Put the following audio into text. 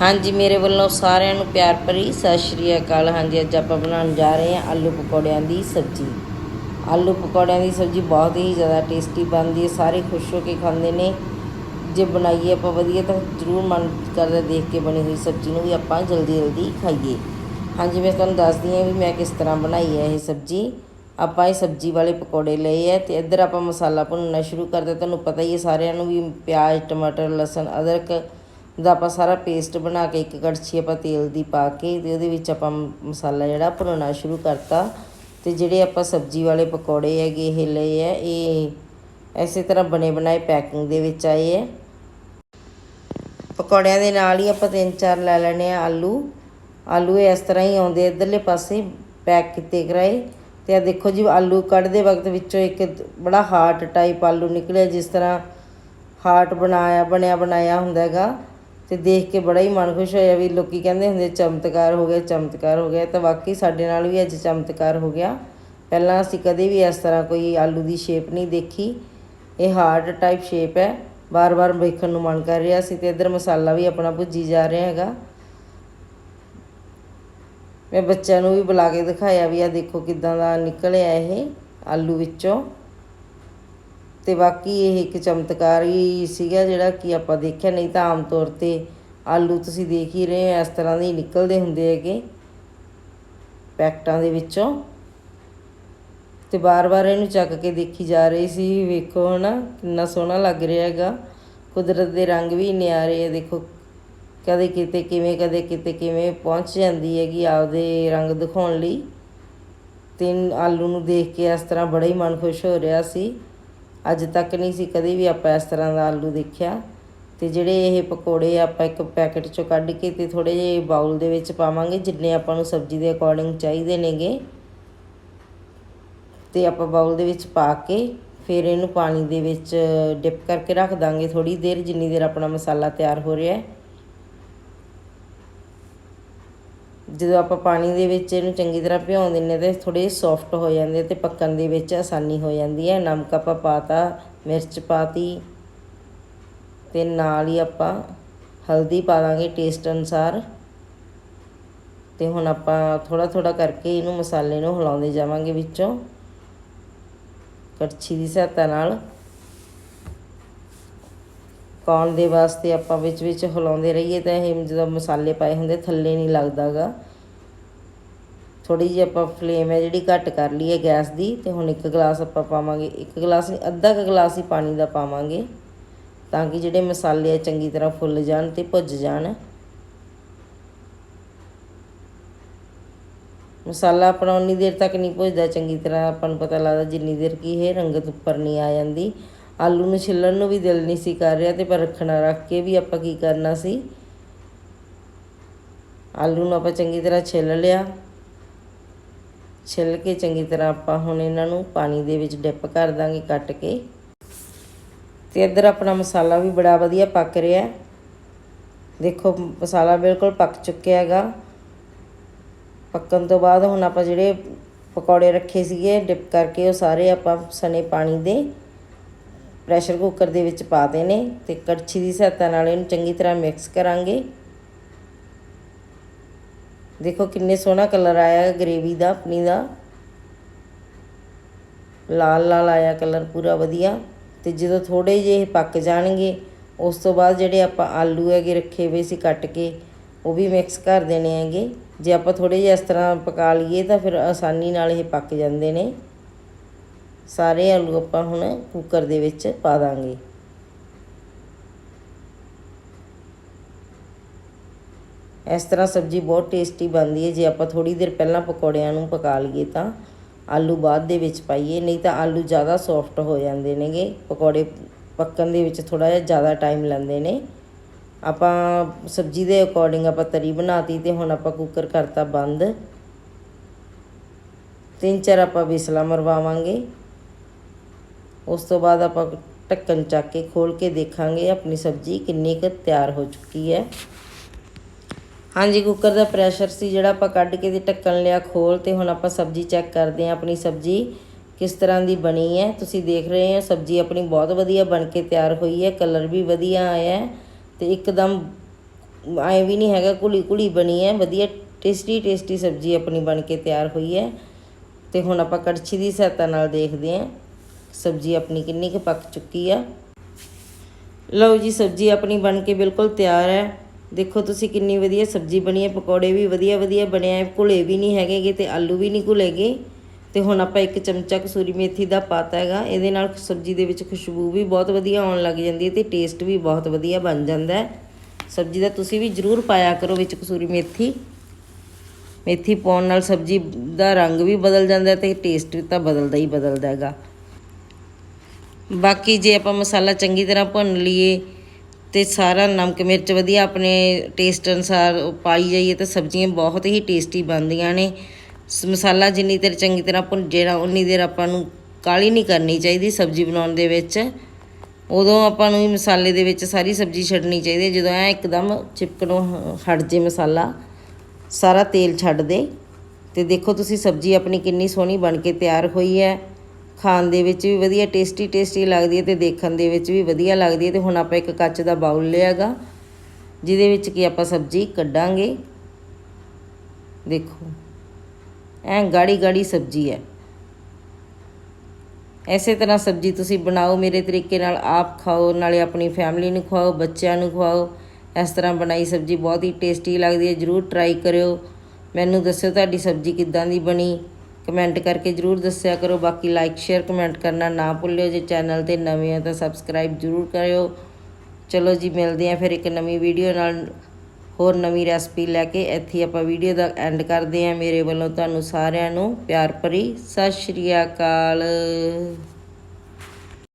ਹਾਂਜੀ, ਮੇਰੇ ਵੱਲੋਂ ਸਾਰਿਆਂ ਨੂੰ ਪਿਆਰ ਭਰੀ ਸਤਿ ਸ਼੍ਰੀ ਅਕਾਲ। ਹਾਂਜੀ, ਅੱਜ ਆਪਾਂ ਬਣਾਉਣ ਜਾ ਰਹੇ ਹਾਂ ਆਲੂ ਪਕੌੜਿਆਂ ਦੀ ਸਬਜ਼ੀ। ਆਲੂ ਪਕੌੜਿਆਂ ਦੀ ਸਬਜ਼ੀ ਬਹੁਤ ਹੀ ਜ਼ਿਆਦਾ ਟੇਸਟੀ ਬਣਦੀ ਹੈ, ਸਾਰੇ ਖੁਸ਼ ਹੋ ਕੇ ਖਾਂਦੇ ਨੇ। ਜੇ ਬਣਾਈਏ ਆਪਾਂ ਵਧੀਆ ਤਾਂ ਜ਼ਰੂਰ ਮਨ ਕਰਦਾ ਦੇਖ ਕੇ ਬਣੀ ਹੋਈ ਸਬਜ਼ੀ ਨੂੰ ਵੀ ਆਪਾਂ ਜਲਦੀ ਜਲਦੀ ਖਾਈਏ। ਹਾਂਜੀ, ਮੈਂ ਤੁਹਾਨੂੰ ਦੱਸਦੀ ਹਾਂ ਵੀ ਮੈਂ ਕਿਸ ਤਰ੍ਹਾਂ ਬਣਾਈ ਹੈ ਇਹ ਸਬਜ਼ੀ। ਆਪਾਂ ਇਹ ਸਬਜ਼ੀ ਵਾਲੇ ਪਕੌੜੇ ਲਏ ਹੈ ਤੇ ਇੱਧਰ ਆਪਾਂ ਮਸਾਲਾ ਭੁੰਨਣਾ ਸ਼ੁਰੂ ਕਰਦੇ ਤੁਹਾਨੂੰ ਪਤਾ ਹੀ ਹੈ ਸਾਰਿਆਂ ਨੂੰ ਵੀ ਪਿਆਜ਼, ਟਮਾਟਰ, ਲਸਣ, ਅਦਰਕ ਦਾ ਆਪਾਂ ਸਾਰਾ ਪੇਸਟ ਬਣਾ ਕੇ ਇੱਕ ਕੜਛੀ ਆਪਾਂ ਤੇਲ ਦੀ ਪਾ ਕੇ ਤੇ ਉਹਦੇ ਵਿੱਚ ਆਪਾਂ ਮਸਾਲਾ ਜਿਹੜਾ ਭੁੰਨਣਾ ਸ਼ੁਰੂ ਕਰਤਾ। ਤੇ ਜਿਹੜੇ ਆਪਾਂ ਸਬਜ਼ੀ ਵਾਲੇ ਪਕੌੜੇ ਹੈਗੇ, ਇਹ ਲਏ ਹੈ ਇਹ ਐਸੇ ਤਰ੍ਹਾਂ ਬਣੇ ਬਣਾਏ ਪੈਕਿੰਗ ਦੇ ਵਿੱਚ ਆਏ ਹੈ ਪਕੌੜਿਆਂ ਦੇ ਨਾਲ ਹੀ ਆਪਾਂ ਤਿੰਨ ਚਾਰ ਲੈ ਲੈਣੇ ਆ ਆਲੂ। ਆਲੂ ਇਸ ਤਰ੍ਹਾਂ ਹੀ ਆਉਂਦੇ ਇਧਰਲੇ ਪਾਸੇ ਪੈਕ ਕੀਤੇ ਕਰਾਏ। ਤੇ ਆ ਦੇਖੋ ਜੀ, ਆਲੂ ਕੱਢਦੇ ਵਕਤ ਵਿੱਚੋਂ ਇੱਕ ਬੜਾ ਹਾਰਟ ਟਾਈਪ ਆਲੂ ਨਿਕਲਿਆ, ਜਿਸ ਤਰ੍ਹਾਂ ਹਾਰਟ ਬਣਾਇਆ, ਬਣਿਆ, ਬਣਾਇਆ ਹੁੰਦਾ ਹੈਗਾ। ਤੇ ਦੇਖ ਕੇ ਬੜਾ ਹੀ ਮਨ ਖੁਸ਼ ਹੋਇਆ ਵੀ ਲੋਕੀ ਕਹਿੰਦੇ ਹੁੰਦੇ ਚਮਤਕਾਰ ਹੋ ਗਿਆ, ਚਮਤਕਾਰ ਹੋ ਗਿਆ। ਤਾਂ ਵਾਕਈ ਸਾਡੇ ਨਾਲ ਵੀ ਅੱਜ ਚਮਤਕਾਰ ਹੋ ਗਿਆ। ਪਹਿਲਾਂ ਅਸੀਂ ਕਦੇ ਵੀ ਇਸ ਤਰ੍ਹਾਂ ਕੋਈ ਆਲੂ ਦੀ ਸ਼ੇਪ ਨਹੀਂ ਦੇਖੀ। ਇਹ ਹਾਰਟ ਟਾਈਪ ਸ਼ੇਪ ਹੈ। ਬਾਰ-ਬਾਰ ਵੇਖਣ ਨੂੰ ਮਨ ਕਰ ਰਿਹਾ ਸੀ ਤੇ ਇਧਰ ਮਸਾਲਾ ਵੀ ਆਪਣਾ ਭੁੱਜੀ ਜਾ ਰਿਹਾ ਹੈਗਾ। ਮੈਂ ਬੱਚਿਆਂ ਨੂੰ ਵੀ ਬੁਲਾ ਕੇ ਦਿਖਾਇਆ ਵੀ ਆ ਦੇਖੋ ਕਿਦਾਂ ਦਾ ਨਿਕਲਿਆ ਇਹ ਆਲੂ ਵਿੱਚੋਂ। ਤੇ ਬਾਕੀ ਇਹ ਇੱਕ ਚਮਤਕਾਰ ਹੀ ਸੀਗਾ ਜਿਹੜਾ ਕਿ ਆਪਾਂ ਦੇਖਿਆ ਨਹੀਂ ਤਾਂ ਆਮ ਤੌਰ ਤੇ ਆਲੂ ਤੁਸੀਂ ਦੇਖ ਹੀ ਰਹੇ ਹੋ, ਇਸ ਤਰ੍ਹਾਂ ਦੇ ਨਿਕਲਦੇ ਹੁੰਦੇ ਹੈਗੇ ਪੈਕਟਾਂ ਦੇ ਵਿੱਚੋਂ। ਤੇ ਬਾਰ-ਬਾਰ ਇਹਨੂੰ ਚੱਕ ਕੇ ਦੇਖੀ ਜਾ ਰਹੀ ਸੀ, ਵੇਖੋ ਹਨਾ, ਕਿੰਨਾ ਸੋਹਣਾ ਲੱਗ ਰਿਹਾ ਹੈਗਾ। ਕੁਦਰਤ ਦੇ ਰੰਗ ਵੀ ਨਿਆਰੇ ਆ, ਦੇਖੋ, ਕਦੇ ਕਿਤੇ ਕਿਵੇਂ, ਕਦੇ ਕਿਤੇ ਕਿਵੇਂ ਪਹੁੰਚ ਜਾਂਦੀ ਹੈਗੀ ਆਪਦੇ ਰੰਗ ਦਿਖਾਉਣ ਲਈ। ਤੇ ਆਲੂ ਨੂੰ ਦੇਖ ਕੇ ਇਸ ਤਰ੍ਹਾਂ ਬੜਾ ਹੀ ਮਨ ਖੁਸ਼ ਹੋ ਰਿਹਾ ਸੀ। ਅੱਜ ਤੱਕ ਨਹੀਂ ਸੀ ਕਦੇ ਵੀ ਆਪਾਂ ਇਸ ਤਰ੍ਹਾਂ ਦਾ ਆਲੂ ਦੇਖਿਆ। ਤੇ ਜਿਹੜੇ ਇਹ ਪਕੌੜੇ ਆਪਾਂ ਇੱਕ ਪੈਕੇਟ ਚੋਂ ਕੱਢ ਕੇ ਤੇ ਥੋੜੇ ਜਿਹੇ ਬਾਉਲ ਦੇ ਵਿੱਚ ਪਾਵਾਂਗੇ, ਜਿੰਨੇ ਆਪਾਂ ਨੂੰ ਸਬਜ਼ੀ ਦੇ ਅਕੋਰਡਿੰਗ ਚਾਹੀਦੇ ਨੇਗੇ। ਤੇ ਆਪਾਂ ਬਾਉਲ ਦੇ ਵਿੱਚ ਪਾ ਕੇ ਫਿਰ ਇਹਨੂੰ ਪਾਣੀ ਦੇ ਵਿੱਚ ਡਿਪ ਕਰਕੇ ਰੱਖ ਦਾਂਗੇ ਥੋੜੀ ਦੇਰ, ਜਿੰਨੀ ਦੇਰ ਆਪਣਾ ਮਸਾਲਾ ਤਿਆਰ ਹੋ ਰਿਹਾ ਹੈ। ਜਦੋਂ ਆਪਾਂ ਪਾਣੀ ਦੇ ਵਿੱਚ ਇਹਨੂੰ ਚੰਗੀ ਤਰ੍ਹਾਂ ਭਿਉਂ ਦਿੰਨੇ ਤੇ ਥੋੜੇ ਸੌਫਟ ਹੋ ਜਾਂਦੇ ਤੇ ਪੱਕਣ ਦੇ ਵਿੱਚ ਆਸਾਨੀ ਹੋ ਜਾਂਦੀ ਹੈ। ਨਮਕ ਆਪਾਂ ਪਾਤਾ, ਮਿਰਚ ਪਾਤੀ ਤੇ ਨਾਲ ਹੀ ਆਪਾਂ ਹਲਦੀ ਪਾ ਦਾਂਗੇ ਟੇਸਟ ਅਨੁਸਾਰ। ਤੇ ਹੁਣ ਆਪਾਂ ਥੋੜਾ ਥੋੜਾ ਕਰਕੇ ਇਹਨੂੰ ਮਸਾਲੇ ਨੂੰ ਹਿਲਾਉਂਦੇ ਜਾਵਾਂਗੇ ਵਿੱਚੋਂ। ਕੜਛੀ ਦੀ ਸਹਾਇਤਾ ਨਾਲ। ਪਕਾਉਣ ਦੇ ਵਾਸਤੇ ਆਪਾਂ ਵਿੱਚ ਵਿੱਚ ਹਿਲਾਉਂਦੇ ਰਹੀਏ ਤਾਂ ਇਹ ਜਦੋਂ ਮਸਾਲੇ ਪਾਏ ਹੁੰਦੇ ਥੱਲੇ ਨਹੀਂ ਲੱਗਦਾਗਾ। ਥੋੜੀ ਜਿਹੀ ਆਪਾਂ ਫਲੇਮ ਹੈ ਜਿਹੜੀ ਘੱਟ ਕਰ ਲਈ ਹੈ ਗੈਸ ਦੀ ਤੇ ਹੁਣ ਇੱਕ ਗਲਾਸ ਆਪਾਂ ਪਾਵਾਂਗੇ। ਇੱਕ ਗਲਾਸ ਨਹੀਂ, ਅੱਧਾ ਕੁ ਗਲਾਸ ਹੀ ਪਾਣੀ ਦਾ ਪਾਵਾਂਗੇ ਤਾਂ ਕਿ ਜਿਹੜੇ ਮਸਾਲੇ ਆ ਚੰਗੀ ਤਰ੍ਹਾਂ ਫੁੱਲ ਜਾਣ ਤੇ ਭੁੱਜ ਜਾਣ। ਮਸਾਲਾ ਆਪਣਾ ਉਨੀ ਦੇਰ ਤੱਕ ਨਹੀਂ ਭੁੱਜਦਾ, ਚੰਗੀ ਤਰ੍ਹਾਂ ਆਪਾਂ ਨੂੰ ਪਤਾ ਲੱਗਦਾ ਜਿੰਨੀ ਦੇਰ ਕੀ ਇਹ ਰੰਗਤ ਉੱਪਰ ਨਹੀਂ ਆ ਜਾਂਦੀ। ਆਲੂ ਨੂੰ ਛਿੱਲਣ ਨੂੰ ਵੀ ਦਿਲ ਨਹੀਂ ਸੀ ਕਰ ਰਿਹਾ ਤੇ ਪਰ ਰੱਖਣਾ ਰੱਖ ਕੇ ਵੀ ਆਪਾਂ ਕੀ ਕਰਨਾ ਸੀ? ਆਲੂ ਨੂੰ ਆਪਾਂ ਚੰਗੀ ਤਰ੍ਹਾਂ ਛਿੱਲ ਲਿਆ। ਛਿੱਲ ਕੇ ਚੰਗੀ ਤਰ੍ਹਾਂ ਆਪਾਂ ਹੁਣ ਇਹਨਾਂ ਨੂੰ ਪਾਣੀ ਦੇ ਵਿੱਚ ਡਿਪ ਕਰ ਦਾਂਗੇ ਕੱਟ ਕੇ। ਤੇ ਇੱਧਰ ਆਪਣਾ ਮਸਾਲਾ ਵੀ ਬੜਾ ਵਧੀਆ ਪੱਕ ਰਿਹਾ। ਹੈ ਦੇਖੋ, ਮਸਾਲਾ ਬਿਲਕੁਲ ਪੱਕ ਚੁੱਕਿਆ ਹੈਗਾ। ਪੱਕਣ ਤੋਂ ਬਾਅਦ ਹੁਣ ਆਪਾਂ ਜਿਹੜੇ ਪਕੌੜੇ ਰੱਖੇ ਸੀਗੇ, ਡਿਪ ਕਰਕੇ ਉਹ ਸਾਰੇ ਆਪਾਂ ਸਨੇ ਪਾਣੀ ਦੇ ਪ੍ਰੈਸ਼ਰ ਕੁੱਕਰ ਦੇ ਵਿੱਚ ਪਾ ਦੇਣੇ ਤੇ ਕੜਛੀ ਦੀ ਸਹਾਇਤਾ ਨਾਲ ਇਹਨੂੰ ਚੰਗੀ ਤਰ੍ਹਾਂ ਮਿਕਸ ਕਰਾਂਗੇ। ਦੇਖੋ ਕਿੰਨੇ ਸੋਹਣਾ ਕਲਰ ਆਇਆ ਗ੍ਰੇਵੀ ਦਾ, ਆਪਣੀ ਦਾ। ਲਾਲ ਲਾਲ ਆਇਆ ਕਲਰ ਪੂਰਾ ਵਧੀਆ। ਤੇ ਜਦੋਂ ਥੋੜੇ ਜਿਹੇ ਪੱਕ ਜਾਣਗੇ, ਉਸ ਤੋਂ ਬਾਅਦ ਜਿਹੜੇ ਆਪਾਂ ਆਲੂ ਹੈਗੇ ਰੱਖੇ ਹੋਏ ਸੀ ਕੱਟ ਕੇ, ਉਹ ਵੀ ਮਿਕਸ ਕਰ ਦੇਣੇ ਹੈਗੇ। ਜੇ ਆਪਾਂ ਥੋੜੇ ਜਿਹੇ ਇਸ ਤਰ੍ਹਾਂ ਪਕਾ ਲਈਏ ਤਾਂ ਫਿਰ ਆਸਾਨੀ ਨਾਲ ਇਹ ਪੱਕ ਜਾਂਦੇ ਨੇ। ਸਾਰੇ ਆਲੂ ਆਪਾਂ ਹੁਣ ਕੁੱਕਰ ਦੇ ਵਿੱਚ ਪਾ ਦਾਂਗੇ। ਇਸ ਤਰ੍ਹਾਂ ਸਬਜ਼ੀ ਬਹੁਤ ਟੇਸਟੀ ਬਣਦੀ ਹੈ। ਜੇ ਆਪਾਂ ਥੋੜੀ ਦੇਰ ਪਹਿਲਾਂ ਪਕੌੜਿਆਂ ਨੂੰ ਪਕਾ ਲਈਏ ਤਾਂ ਆਲੂ ਬਾਅਦ ਦੇ ਵਿੱਚ ਪਾਈਏ, ਨਹੀਂ ਤਾਂ ਆਲੂ ਜ਼ਿਆਦਾ ਸੌਫਟ ਹੋ ਜਾਂਦੇ ਨੇਗੇ। ਪਕੌੜੇ ਪੱਕਣ ਦੇ ਵਿੱਚ ਥੋੜਾ ਜਿਹਾ ਜ਼ਿਆਦਾ ਟਾਈਮ ਲੈਂਦੇ ਨੇ। ਆਪਾਂ ਸਬਜ਼ੀ ਦੇ ਅਕੋਰਡਿੰਗ ਆਪਾਂ ਤਰੀ ਬਣਾਤੀ ਤੇ ਹੁਣ ਆਪਾਂ ਕੁੱਕਰ ਕਰਤਾ ਬੰਦ। ਤਿੰਨ ਚਾਰ ਆਪਾਂ ਵਿਸਲਾ ਮਰਵਾਵਾਂਗੇ। ਉਸ ਤੋਂ ਬਾਅਦ ਆਪਾਂ ਢੱਕਣ ਚੱਕ ਕੇ ਖੋਲ ਕੇ ਦੇਖਾਂਗੇ ਆਪਣੀ ਸਬਜ਼ੀ ਕਿੰਨੀ ਕੁ ਤਿਆਰ ਹੋ ਚੁੱਕੀ ਹੈ। ਹਾਂਜੀ ਕੁੱਕਰ ਦਾ ਪ੍ਰੈਸ਼ਰ ਸੀ ਜਿਹੜਾ ਆਪਾਂ ਕੱਢ ਕੇ ਤੇ ਢੱਕਣ ਲਿਆ ਖੋਲ ਤੇ ਹੁਣ ਆਪਾਂ ਸਬਜ਼ੀ ਚੈੱਕ ਕਰਦੇ ਹਾਂ ਆਪਣੀ ਸਬਜ਼ੀ ਕਿਸ ਤਰ੍ਹਾਂ ਦੀ ਬਣੀ ਹੈ। ਤੁਸੀਂ ਦੇਖ ਰਹੇ ਹੋ ਸਬਜ਼ੀ ਆਪਣੀ ਬਹੁਤ ਵਧੀਆ ਬਣ ਕੇ ਤਿਆਰ ਹੋਈ ਹੈ ਕਲਰ ਵੀ ਵਧੀਆ ਆਇਆ ਹੈ ਤੇ ਇੱਕਦਮ ਐ ਵੀ ਨਹੀਂ ਹੈਗਾ ਕੁਲੀ ਕੁਲੀ ਬਣੀ ਹੈ। ਵਧੀਆ ਟੇਸਟੀ ਟੇਸਟੀ ਸਬਜ਼ੀ ਆਪਣੀ ਬਣ ਕੇ ਤਿਆਰ ਹੋਈ ਹੈ ਤੇ ਹੁਣ ਆਪਾਂ ਕੜਛੀ ਦੀ ਸਹਾਇਤਾ ਨਾਲ ਦੇਖਦੇ ਹਾਂ। ਸਬਜ਼ੀ ਆਪਣੀ ਕਿੰਨੀ ਕੁ ਪੱਕ ਚੁੱਕੀ ਆ। ਲਓ ਜੀ, ਸਬਜ਼ੀ ਆਪਣੀ ਬਣ ਕੇ ਬਿਲਕੁਲ ਤਿਆਰ ਹੈ। ਦੇਖੋ ਤੁਸੀਂ ਕਿੰਨੀ ਵਧੀਆ ਸਬਜ਼ੀ ਬਣੀ ਹੈ। ਪਕੌੜੇ ਵੀ ਵਧੀਆ ਵਧੀਆ ਬਣਿਆ ਹੈ ਘੁਲੇ ਵੀ ਨਹੀਂ ਹੈਗੇਗੇ ਤੇ ਆਲੂ ਵੀ ਨਹੀਂ ਘੁਲੇਗੇ ਤੇ ਹੁਣ ਆਪਾਂ ਇੱਕ ਚਮਚਾ ਕਸੂਰੀ ਮੇਥੀ ਦਾ ਪਾਤਾ ਹੈਗਾ। ਇਹਦੇ ਨਾਲ ਸਬਜ਼ੀ ਦੇ ਵਿੱਚ ਖੁਸ਼ਬੂ ਵੀ ਬਹੁਤ ਵਧੀਆ ਆਉਣ ਲੱਗ ਜਾਂਦੀ ਹੈ ਤੇ ਟੇਸਟ ਵੀ ਬਹੁਤ ਵਧੀਆ ਬਣ ਜਾਂਦਾ ਹੈ। ਸਬਜ਼ੀ ਦਾ ਤੁਸੀਂ ਵੀ ਜ਼ਰੂਰ ਪਾਇਆ ਕਰੋ ਵਿੱਚ ਕਸੂਰੀ ਮੇਥੀ। ਮੇਥੀ ਪਾਉਣ ਨਾਲ ਸਬਜ਼ੀ ਦਾ ਰੰਗ ਵੀ ਬਦਲ ਜਾਂਦਾ ਹੈ ਤੇ ਟੇਸਟ ਤਾਂ ਬਦਲਦਾ ਹੀ ਬਦਲਦਾ ਹੈਗਾ। ਬਾਕੀ ਜੇ ਆਪਾਂ ਮਸਾਲਾ ਚੰਗੀ ਤਰ੍ਹਾਂ ਭੁੰਨ ਲਈਏ ਤੇ ਸਾਰਾ ਨਮਕ ਮਿਰਚ ਵਧੀਆ ਆਪਣੇ ਟੇਸਟ ਅਨੁਸਾਰ ਪਾਈ ਜਾਈਏ ਤਾਂ ਸਬਜ਼ੀਆਂ ਬਹੁਤ ਹੀ ਟੇਸਟੀ ਬਣਦੀਆਂ ਨੇ। ਸ- ਮਸਾਲਾ ਜਿੰਨੀ ਦੇਰ ਚੰਗੀ ਤਰ੍ਹਾਂ ਭੁੰਜੇ ਨਾ, ਉਨੀ ਦੇਰ ਆਪਾਂ ਨੂੰ ਕਾਲੀ ਨਹੀਂ ਕਰਨੀ ਚਾਹੀਦੀ ਸਬਜ਼ੀ ਬਣਾਉਣ ਦੇ ਵਿੱਚ। ਉਦੋਂ ਆਪਾਂ ਨੂੰ ਮਸਾਲੇ ਦੇ ਵਿੱਚ ਸਾਰੀ ਸਬਜ਼ੀ ਛੱਡਣੀ ਚਾਹੀਦੀ ਜਦੋਂ ਐ ਇੱਕਦਮ ਚਿਪਕਣੋਂ ਹ- ਹਟ ਜੇ ਮਸਾਲਾ, ਸਾਰਾ ਤੇਲ ਛੱਡ ਦੇ। ਤੇ ਦੇਖੋ ਤੁਸੀਂ ਸਬਜ਼ੀ ਆਪਣੀ ਕਿੰਨੀ ਸੋਹਣੀ ਬਣ ਕੇ ਤਿਆਰ ਹੋਈ ਹੈ। ਖਾਣ ਦੇ ਵਿੱਚ ਵੀ ਵਧੀਆ ਟੇਸਟੀ ਟੇਸਟੀ ਲੱਗਦੀ ਹੈ ਤੇ ਦੇਖਣ ਦੇ ਵਿੱਚ ਵੀ ਵਧੀਆ ਲੱਗਦੀ ਹੈ ਤੇ ਹੁਣ ਆਪਾਂ ਇੱਕ ਕੱਚ ਦਾ ਬਾਉਲ ਲਿਆਗਾ, ਜਿਹਦੇ ਵਿੱਚ ਕੀ ਆਪਾਂ ਸਬਜ਼ੀ ਕੱਢਾਂਗੇ। ਦੇਖੋ, ਐ ਗਾੜੀ ਗਾੜੀ ਸਬਜ਼ੀ ਹੈ। ਐਸੇ ਤਰ੍ਹਾਂ ਸਬਜ਼ੀ ਤੁਸੀਂ ਬਣਾਓ, ਮੇਰੇ ਤਰੀਕੇ ਨਾਲ ਆਪ ਖਾਓ, ਨਾਲੇ ਆਪਣੀ ਫੈਮਿਲੀ ਨੂੰ ਖਵਾਓ, ਬੱਚਿਆਂ ਨੂੰ ਖਵਾਓ, ਇਸ ਤਰ੍ਹਾਂ ਬਣਾਈ ਸਬਜ਼ੀ ਬਹੁਤ ਹੀ ਟੇਸਟੀ ਲੱਗਦੀ ਹੈ, ਜਰੂਰ ਟਰਾਈ ਕਰਿਓ। ਮੈਨੂੰ ਦੱਸਿਓ ਤੁਹਾਡੀ ਸਬਜ਼ੀ ਕਿੱਦਾਂ ਦੀ ਬਣੀ। ਕਮੈਂਟ ਕਰਕੇ ਜਰੂਰ ਦੱਸਿਆ ਕਰੋ। ਬਾਕੀ ਲਾਈਕ ਸ਼ੇਅਰ ਕਮੈਂਟ ਕਰਨਾ ਨਾ ਭੁੱਲਿਓ। ਜੇ ਚੈਨਲ ਤੇ ਨਵੇਂ ਹੋ ਤਾਂ ਸਬਸਕ੍ਰਾਈਬ ਜਰੂਰ ਕਰਿਓ। ਚਲੋ ਜੀ, ਮਿਲਦੇ ਆਂ ਫਿਰ ਇੱਕ ਨਵੀਂ ਵੀਡੀਓ ਨਾਲ। ਹੋਰ ਨਵੀਂ ਰੈਸਪੀ ਲੈ ਕੇ ਇੱਥੇ ਆਪਾਂ ਵੀਡੀਓ ਦਾ ਐਂਡ ਕਰਦੇ ਆਂ ਮੇਰੇ ਵੱਲੋਂ ਤੁਹਾਨੂੰ ਸਾਰਿਆਂ ਨੂੰ ਪਿਆਰ ਭਰੀ। ਸਤਿ ਸ਼੍ਰੀ ਅਕਾਲ।